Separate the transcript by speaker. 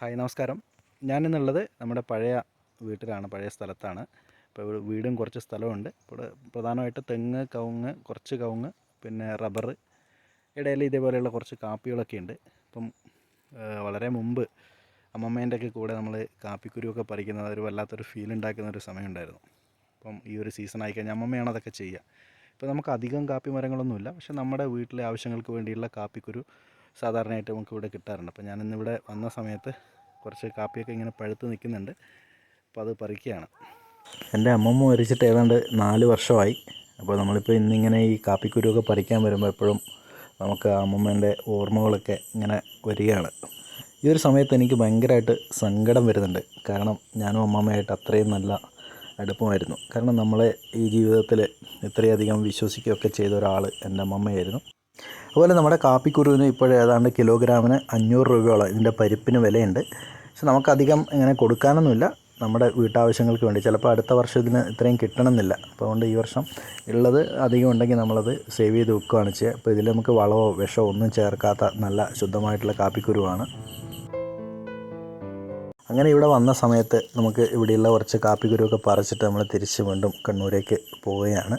Speaker 1: Hi നമസ്കാരം. ഞാനിന്നുള്ളത് നമ്മുടെ പഴയ വീട്ടിലാണ് പഴയ സ്ഥലത്താണ്. ഇപ്പോൾ ഇവിടെ വീടും കുറച്ച് സ്ഥലമുണ്ട് ഇവിടെ പ്രധാനമായിട്ട് തെങ്ങ് കവുങ്ങ് കുറച്ച് കവുങ്ങ് പിന്നെ റബ്ബർ ഇടയിൽ ഇതേപോലെയുള്ള കുറച്ച് കാപ്പികളൊക്കെ ഉണ്ട്. ഇപ്പം വളരെ മുമ്പ് അമ്മമ്മേന്റെ ഒക്കെ കൂടെ നമ്മൾ കാപ്പിക്കുരുവൊക്കെ പറിക്കുന്നത് ഒരു വല്ലാത്തൊരു ഫീൽ ഉണ്ടാക്കുന്ന ഒരു സമയമുണ്ടായിരുന്നു അപ്പം ഈ ഒരു സീസൺ ആയിക്കഴിഞ്ഞാൽ അമ്മമ്മയാണ് അതൊക്കെ ചെയ്യുക. ഇപ്പോൾ നമുക്ക് അധികം കാപ്പി മരങ്ങളൊന്നുമില്ല പക്ഷേ നമ്മുടെ വീട്ടിലെ ആവശ്യങ്ങൾക്ക് വേണ്ടിയുള്ള കാപ്പിക്കുരു സാധാരണയായിട്ട് നമുക്ക് ഇവിടെ കിട്ടാറുണ്ട്. അപ്പോൾ ഞാനിന്നിവിടെ വന്ന സമയത്ത് കുറച്ച് കാപ്പിയൊക്കെ ഇങ്ങനെ പഴുത്ത് നിൽക്കുന്നുണ്ട്. അപ്പോൾ അത് പറിക്കുകയാണ്. എന്റെ അമ്മമ്മ മരിച്ചിട്ട് ഏതാണ്ട് നാല് വർഷമായി. അപ്പോൾ നമ്മളിപ്പോൾ ഇന്നിങ്ങനെ ഈ കാപ്പിക്കുരുവൊക്കെ പറിക്കാൻ വരുമ്പോൾ എപ്പോഴും നമുക്ക് അമ്മമ്മേന്റെ ഓർമ്മകളൊക്കെ ഇങ്ങനെ വരികയാണ്. ഈ ഒരു സമയത്ത് എനിക്ക് ഭയങ്കരമായിട്ട് സങ്കടം വരുന്നുണ്ട്. കാരണം ഞാനും അമ്മമ്മയായിട്ട് അത്രയും നല്ല അടുപ്പമായിരുന്നു. കാരണം നമ്മളെ ഈ ജീവിതത്തിൽ ഇത്രയധികം വിശ്വസിക്കുകയൊക്കെ ചെയ്ത ഒരാൾ എന്റെ അമ്മമ്മയായിരുന്നു. അതുപോലെ നമ്മുടെ കാപ്പിക്കുരുവിന് ഇപ്പോൾ ഏതാണ്ട് കിലോഗ്രാമിന് അഞ്ഞൂറ് രൂപയോളം ഇതിന്റെ പരിപ്പിന് വിലയുണ്ട്. പക്ഷെ നമുക്കധികം ഇങ്ങനെ കൊടുക്കാനൊന്നുമില്ല. നമ്മുടെ വീട്ടാവശ്യങ്ങൾക്ക് വേണ്ടി. ചിലപ്പോൾ അടുത്ത വർഷം ഇതിന് ഇത്രയും കിട്ടണമെന്നില്ല. അപ്പോൾ അതുകൊണ്ട് ഈ വർഷം ഉള്ളത് അധികം ഉണ്ടെങ്കിൽ നമ്മളത് സേവ് ചെയ്ത് വെക്കുകയാണ് ചെയ്യുക. അപ്പോൾ ഇതിൽ നമുക്ക് വളമോ വിഷമോ ഒന്നും ചേർക്കാത്ത നല്ല ശുദ്ധമായിട്ടുള്ള കാപ്പിക്കുരുവാണ്. അങ്ങനെ ഇവിടെ വന്ന സമയത്ത് നമുക്ക് ഇവിടെയുള്ള കുറച്ച് കാപ്പിക്കുരുവൊക്കെ പറിച്ചിട്ട് നമ്മൾ തിരിച്ച് വീണ്ടും കണ്ണൂരേക്ക് പോവുകയാണ്.